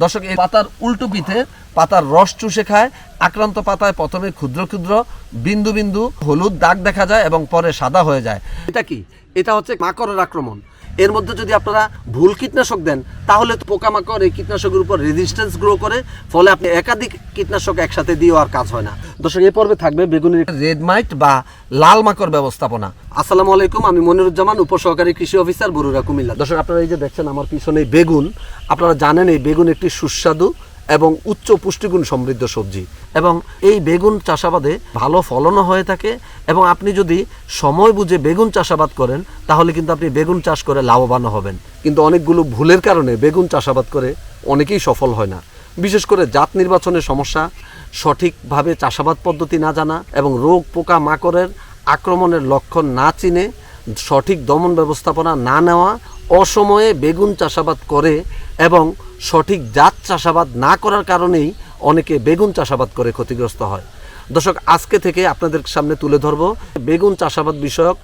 দর্শক, এই পাতার উল্টো পিঠে পাতার রস চুষে খায়, আক্রান্ত পাতায় প্রথমে ক্ষুদ্র ক্ষুদ্র, বিন্দু বিন্দু হলুদ দাগ দেখা যায় এবং পরে সাদা হয়ে যায়। এটা কি? এটা হচ্ছে মাকড়ের আক্রমণ। এর মধ্যে যদি আপনারা ভুল কীটনাশক দেন, তাহলে পোকামাকড় এই কীটনাশকের উপর রেজিস্ট্যান্স গ্রো করে, ফলে আপনি একাধিক কীটনাশক একসাথে দিয়েও আর কাজ হয় না। দর্শক, এ পর্বে থাকবে বেগুনের রেড মাইট বা লাল মাকড় ব্যবস্থাপনা। আসসালামু আলাইকুম, আমি মনিরুজ্জামান, উপসহকারী কৃষি অফিসার বরুরা কুমিল্লা। দর্শক, আপনারা এই যে দেখছেন, আমার পিছনে বেগুন। আপনারা জানেন, এই বেগুন একটি সুস্বাদু এবং উচ্চ পুষ্টিগুণ সমৃদ্ধ সবজি। এবং এই বেগুন চাষাবাদে ভালো ফলনও হয়ে থাকে এবং আপনি যদি সময় বুঝে বেগুন চাষাবাদ করেন, তাহলে কিন্তু আপনি বেগুন চাষ করে লাভবানও হবেন। কিন্তু অনেকগুলো ভুলের কারণে বেগুন চাষাবাদ করে অনেকেই সফল হয় না। বিশেষ করে জাত নির্বাচনের সমস্যা, সঠিকভাবে চাষাবাদ পদ্ধতি না জানা এবং রোগ পোকা মাকড়ের আক্রমণের লক্ষণ না চিনে সঠিক দমন ব্যবস্থাপনা না নেওয়া অসময়ে বেগুন চাষাবাদ করে এবং সঠিক জাত চাষাবাদ না করার কারণেই অনেকে বেগুন চাষাবাদ করে ক্ষতিগ্রস্ত হয়। দর্শক, আজকে থেকে আপনাদের সামনে তুলে ধরব বেগুন চাষাবাদ বিষয়ক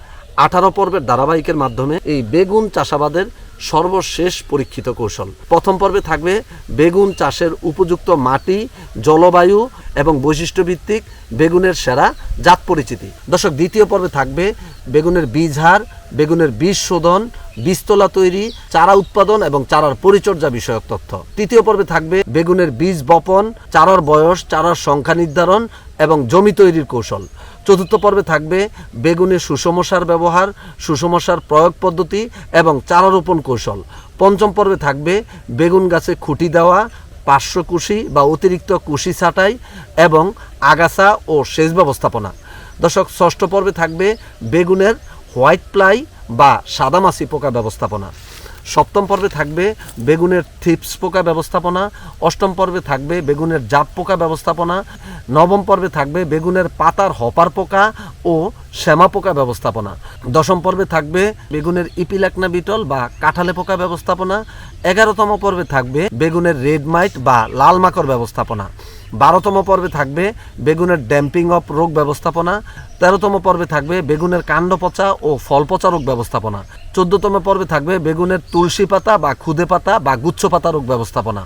আঠারো পর্বের ধারাবাহিকের মাধ্যমে এই বেগুন চাষাবাদের সর্বশেষ পরীক্ষিত কৌশল। প্রথম পর্বে থাকবে বেগুন চাষের উপযুক্ত মাটি, জলবায়ু এবং বৈশিষ্ট্যভিত্তিক বেগুনের সেরা জাত পরিচিতি। দর্শক, দ্বিতীয় পর্বে থাকবে বেগুনের বীজ হার, বেগুনের বীজ শোধন বীজতলা তৈরি, চারা উৎপাদন এবং চারার পরিচর্যা বিষয়ক তথ্য। তৃতীয় পর্বে থাকবে বেগুনের বীজ বপন, চারার বয়স, চারার সংখ্যা নির্ধারণ এবং জমি তৈরির কৌশল। চতুর্থ পর্বে থাকবে বেগুনের সুষম সার ব্যবহার, সুষম সার প্রয়োগ পদ্ধতি এবং চারা রোপণ কৌশল। পঞ্চম পর্বে থাকবে বেগুন গাছে খুঁটি দেওয়া, পার্শ্ব কুশি বা অতিরিক্ত কুশি ছাঁটাই এবং আগাছা ও সেচ ব্যবস্থাপনা। দর্শক, ষষ্ঠ পর্বে থাকবে বেগুনের হোয়াইট প্লাই বা সাদামাছি পোকা ব্যবস্থাপনা। সপ্তম পর্বে থাকবে বেগুনের থিপস পোকা ব্যবস্থাপনা, অষ্টম পর্বে থাকবে বেগুনের জাপ পোকা ব্যবস্থাপনা, নবম পর্বে থাকবে বেগুনের পাতার হপার পোকা ও শ্যামা পোকা ব্যবস্থাপনা। দশম পর্বে থাকবে বেগুনের ইপিলাকনা বিটল বা কাঁঠালে পোকা ব্যবস্থাপনা। এগারোতম পর্বে থাকবে বেগুনের রেড মাইট বা লাল মাকড় ব্যবস্থাপনা। বারোতম পর্বে থাকবে বেগুনের ড্যাম্পিং অফ রোগ ব্যবস্থাপনা, তেরোতম পর্বে থাকবে বেগুনের কাণ্ড পচা ও ফল পচা রোগ ব্যবস্থাপনা, চোদ্দতম পর্বে থাকবে বেগুনের তুলসী পাতা বা খুদে পাতা বা গুচ্ছ পাতা রোগ ব্যবস্থাপনা,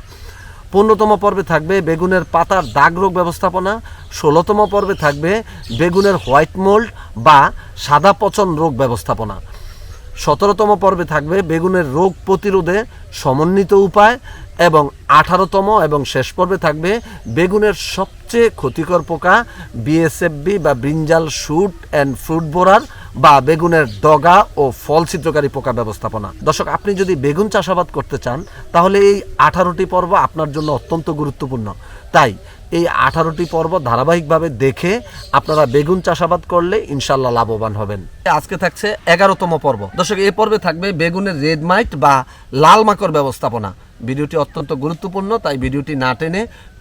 পনেরোতম পর্বে থাকবে বেগুনের পাতার দাগ রোগ ব্যবস্থাপনা, ষোলোতম পর্বে থাকবে বেগুনের হোয়াইট মোল্ড বা সাদা পচন রোগ ব্যবস্থাপনা। সতেরোতম পর্বে থাকবে বেগুনের রোগ প্রতিরোধে সমন্বিত উপায় এবং আঠারোতম এবং শেষ পর্বে থাকবে বেগুনের সবচেয়ে ক্ষতিকর পোকা বিএসএফবি বা brinjal shoot and fruit borer বা বেগুনের ডগা ও ফল ছিদ্রকারী পোকা ব্যবস্থাপনা। দর্শক, আপনি যদি বেগুন চাষাবাদ করতে চান, তাহলে এই আঠারোটি পর্ব আপনার জন্য অত্যন্ত গুরুত্বপূর্ণ। তাই এই আঠারোটি পর্ব ধারাবাহিকভাবে দেখে আপনারা বেগুন চাষাবাদ করলে ইনশাল্লাহ লাভবান হবেন। আজকে থাকছে এগারোতম পর্ব। দর্শক, এই পর্বে থাকবে বেগুনের রেড মাইট বা লাল মাকড় ব্যবস্থাপনা। ভিডিওটি অত্যন্ত গুরুত্বপূর্ণ, তাই ভিডিওটি না টেনে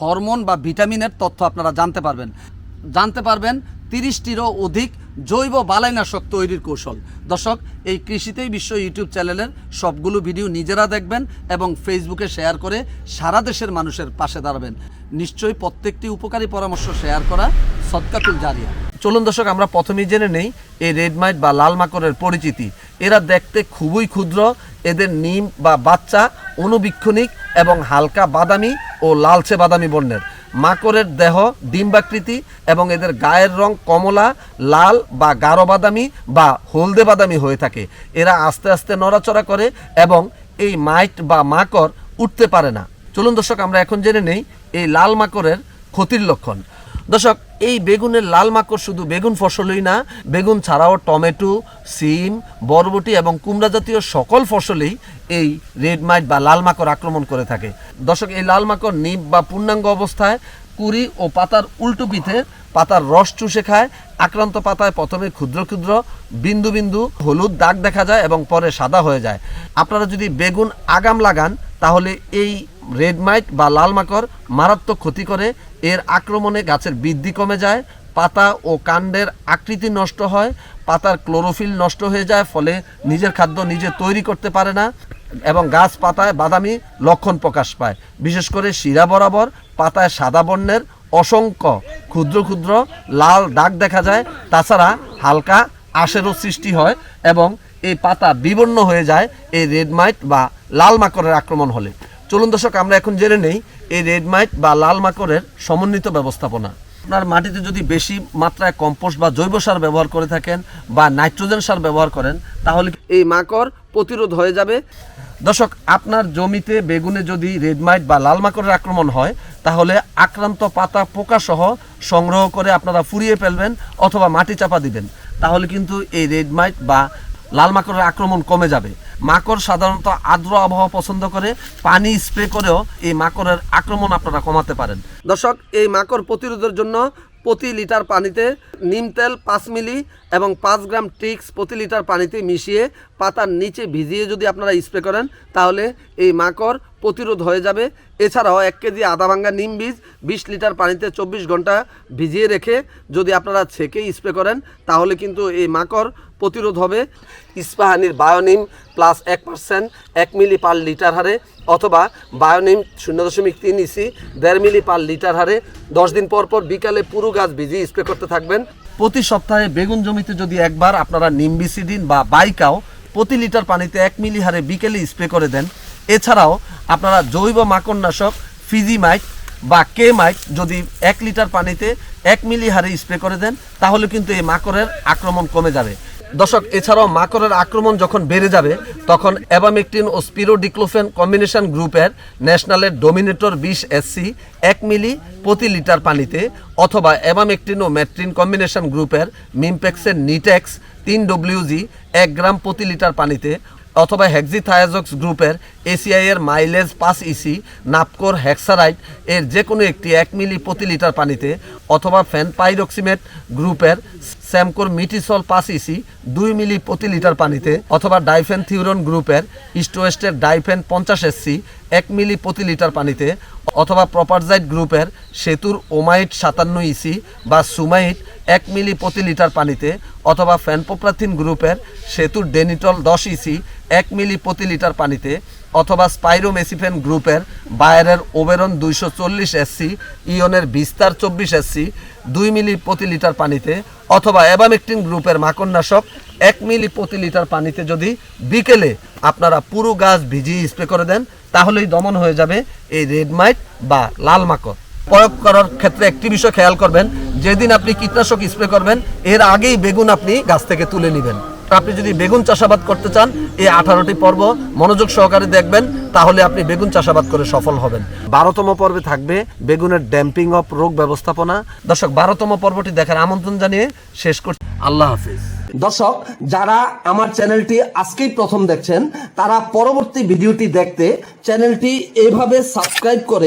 হরমোন বা ভিটামিনের তথ্য আপনারা জানতে পারবেন। জানতে পারবেন তিরিশটিরও অধিক জৈব বালাইনাশক তৈরির কৌশল। দর্শক, এই কৃষিতেই বিশ্ব ইউটিউব চ্যানেলের সবগুলো ভিডিও নিজেরা দেখবেন এবং ফেসবুকে শেয়ার করে সারা দেশের মানুষের পাশে দাঁড়াবেন। নিশ্চয়ই প্রত্যেকটি উপকারী পরামর্শ শেয়ার করা সৎকাতুল জারিয়া। চলুন দর্শক, আমরা প্রথমেই জেনে নেই এই রেড মাইট বা লাল মাকড়ের পরিচিতি। এরা দেখতে খুবই ক্ষুদ্র, এদের নিম বা বাচ্চা, অনুবীক্ষণিক এবং হালকা বাদামি ও লালচে বাদামি বর্ণের। মাকড়ের দেহ, ডিম্বাকৃতি এবং এদের গায়ের রং কমলা, লাল বা গাঢ় বাদামি বা হলদে বাদামি হয়ে থাকে। এরা আস্তে আস্তে নড়াচড়া করে এবং এই মাইট বা মাকড় উঠতে পারে না। চলুন দর্শক, আমরা এখন জেনে নেই এই লাল মাকড়ের ক্ষতির লক্ষণ। দর্শক, এই বেগুনের লাল মাকড় শুধু বেগুন ফসলই না, বেগুন ছাড়াও টমেটো, সিম, বরবটি এবং কুমড়া জাতীয় সকল ফসলেই এই রেড মাইট বা লাল মাকড় আক্রমণ করে থাকে। দর্শক, এই লাল মাকড় নিপ বা পূর্ণাঙ্গ অবস্থায় কুড়ি ও পাতার উল্টো পিঠে পাতার রস চুষে খায়। আক্রান্ত পাতায় প্রথমে ক্ষুদ্র ক্ষুদ্র, বিন্দু বিন্দু হলুদ দাগ দেখা যায় এবং পরে সাদা হয়ে যায়। আপনারা যদি বেগুন আগাম লাগান, তাহলে এই রেড মাইট বা লাল মাকড় মারাত্মক ক্ষতি করে। এর আক্রমণে গাছের বৃদ্ধি কমে যায়, পাতা ও কাণ্ডের আকৃতি নষ্ট হয়, পাতার ক্লোরোফিল নষ্ট হয়ে যায়, ফলে নিজের খাদ্য নিজে তৈরি করতে পারে না। এবং গাছ পাতায় বাদামি লক্ষণ প্রকাশ পায়। বিশেষ করে শিরা বরাবর পাতায় সাদা বর্ণের অসংখ্য ক্ষুদ্র ক্ষুদ্র লাল দাগ দেখা যায়। তাছাড়া হালকা আশেরও সৃষ্টি হয় এবং এই পাতা বিবর্ণ হয়ে যায় এই রেড মাইট বা লাল মাকড়ের আক্রমণ হলে। চলুন দর্শক, আমরা এখন জেনে নেই এই রেড মাইট বা লাল মাকড়ের সমন্বিত ব্যবস্থাপনা। আপনার মাটিতে যদি বেশি মাত্রায় কম্পোস্ট বা জৈব সার ব্যবহার করে থাকেন বা নাইট্রোজেন সার ব্যবহার করেন, তাহলে এই মাকড় প্রতিরোধ হয়ে যাবে? দর্শক, আপনার জমিতে বেগুনে যদি রেড মাইট বা লাল মাকড়ের আক্রমণ হয়, তাহলে আক্রান্ত পাতা পোকা সহ সংগ্রহ করে আপনারা ফুরিয়ে ফেলবেন অথবা মাটি চাপা দিবেন। তাহলে কিন্তু এই রেডমাইট বা লাল মাকড়ের আক্রমণ কমে যাবে। মাকড় সাধারণত আর্দ্র আবহাওয়া পছন্দ করে, পানি স্প্রে করেও এই মাকড়ের আক্রমণ আপনারা কমাতে পারেন। দর্শক, এই মাকড় প্রতিরোধের জন্য প্রতি লিটার পানিতে নিম তেল পাঁচ মিলি এবং পাঁচ গ্রাম ট্রিক্স প্রতি লিটার পানিতে মিশিয়ে পাতার নিচে ভিজিয়ে যদি আপনারা স্প্রে করেন, তাহলে এই মাকড় প্রতিরোধ হয়ে যাবে। এছাড়াও এক কেজি আদা ভাঙ্গা নিম বীজ বিশ লিটার পানিতে চব্বিশ ঘণ্টা ভিজিয়ে রেখে যদি আপনারা ছেঁকে স্প্রে করেন, তাহলে কিন্তু এই মাকড় প্রতিরোধ হবে। ইস্পাহানির বায়োনিম প্লাস এক পার্সেন্ট এক মিলি পার লিটার হারে অথবা বায়োনিম শূন্য দশমিক তিন ইসি দেড় মিলি পার লিটার হারে। দশ দিন পর পর বিকালে পুরো গাছ ভিজিয়ে স্প্রে করতে থাকবেন। প্রতি সপ্তাহে বেগুন জমিতে যদি একবার আপনারা নিমবিসিডিন বা বাইকাও প্রতি লিটার পানিতে এক মিলি হারে বিকেলে স্প্রে করে দেন। এছাড়াও আপনারা জৈব মাকড়নাশক, ফিজিমাইট বা কে মাইক যদি এক লিটার পানিতে এক মিলি হারে স্প্রে করে দেন, তাহলে কিন্তু এই মাকড়ের আক্রমণ কমে যাবে। দর্শক, এছাড়াও মাকড়ের আক্রমণ যখন বেড়ে যাবে, তখন অ্যাবামেকটিন ও স্পিরোডিক্লোফেন কম্বিনেশন গ্রুপের ন্যাশনালের ডোমিনেটর বিশ এসসি এক মিলি প্রতি লিটার পানিতে অথবা অ্যাবামেকটিন ও ম্যাট্রিন কম্বিনেশন গ্রুপের মিমপেক্সের নিটেক্স তিন ডব্লিউজি এক গ্রাম প্রতি লিটার পানিতে অথবা হেক্সিথায়াজক্স গ্রুপের এসিআই এর মাইলেজ পাঁচ ইসি, নাপকোর হেক্সারাইট এর যে কোনো একটি এক মিলি প্রতি লিটার পানিতে, অথবা ফ্যানপাইরক্সিমেট গ্রুপের স্যামকোর মিটিসল পাঁচ ইসি, দুই মিলি প্রতি লিটার পানিতে, অথবা ডাইফেন থিউরন গ্রুপের ইস্টোয়েস্টের ডাইফেন পঞ্চাশ এসসি, এক মিলি প্রতি লিটার পানিতে, অথবা প্রপারজাইট গ্রুপের সেতুর ওমাইট সাতান্ন ইসি বা সুমাইট এক মিলি প্রতি লিটার পানিতে অথবা ফ্যানপোপ্রাথিন গ্রুপের সেতুর ডেনিটল দশ ইসি এক মিলি প্রতি লিটার পানিতে, অথবা স্পাইরোমেসিফেন গ্রুপের বায়ারের ওবেরন দুইশো চল্লিশ এসসি ইয়নের বিস্তার চব্বিশ এসসি দুই মিলি প্রতি লিটার পানিতে, অথবা অ্যাবামেকটিন গ্রুপের মাকড়নাশক এক মিলি প্রতি লিটার পানিতে যদি বিকেলে আপনারা পুরো গাছ ভিজিয়ে স্প্রে করে দেন, তাহলেই দমন হয়ে যাবে এই রেড মাইট বা লাল মাকড়। প্রয়োগ করার ক্ষেত্রে একটি বিষয় খেয়াল করবেন যেদিন আপনি কীটনাশক স্প্রে করবেন এর আগেই বেগুন আপনি গাছ থেকে তুলে নেবেন। আপনি যদি বেগুন চাষাবাদ করতে চান এই আঠারোটি পর্ব মনোযোগ সহকারে দেখবেন তাহলে আপনি বেগুন চাষাবাদ করে সফল হবেন। বারোতম পর্বে থাকবে বেগুনের ড্যাম্পিং অফ রোগ ব্যবস্থাপনা। দর্শক বারোতম পর্বটি দেখার আমন্ত্রণ জানিয়ে শেষ করছি আল্লাহ হাফিজ। দর্শক যারা আমার চ্যানেলটি আজকেই প্রথম দেখছেন তারা পরবর্তী ভিডিওটি দেখতে চ্যানেলটি এভাবে সাবস্ক্রাইব করে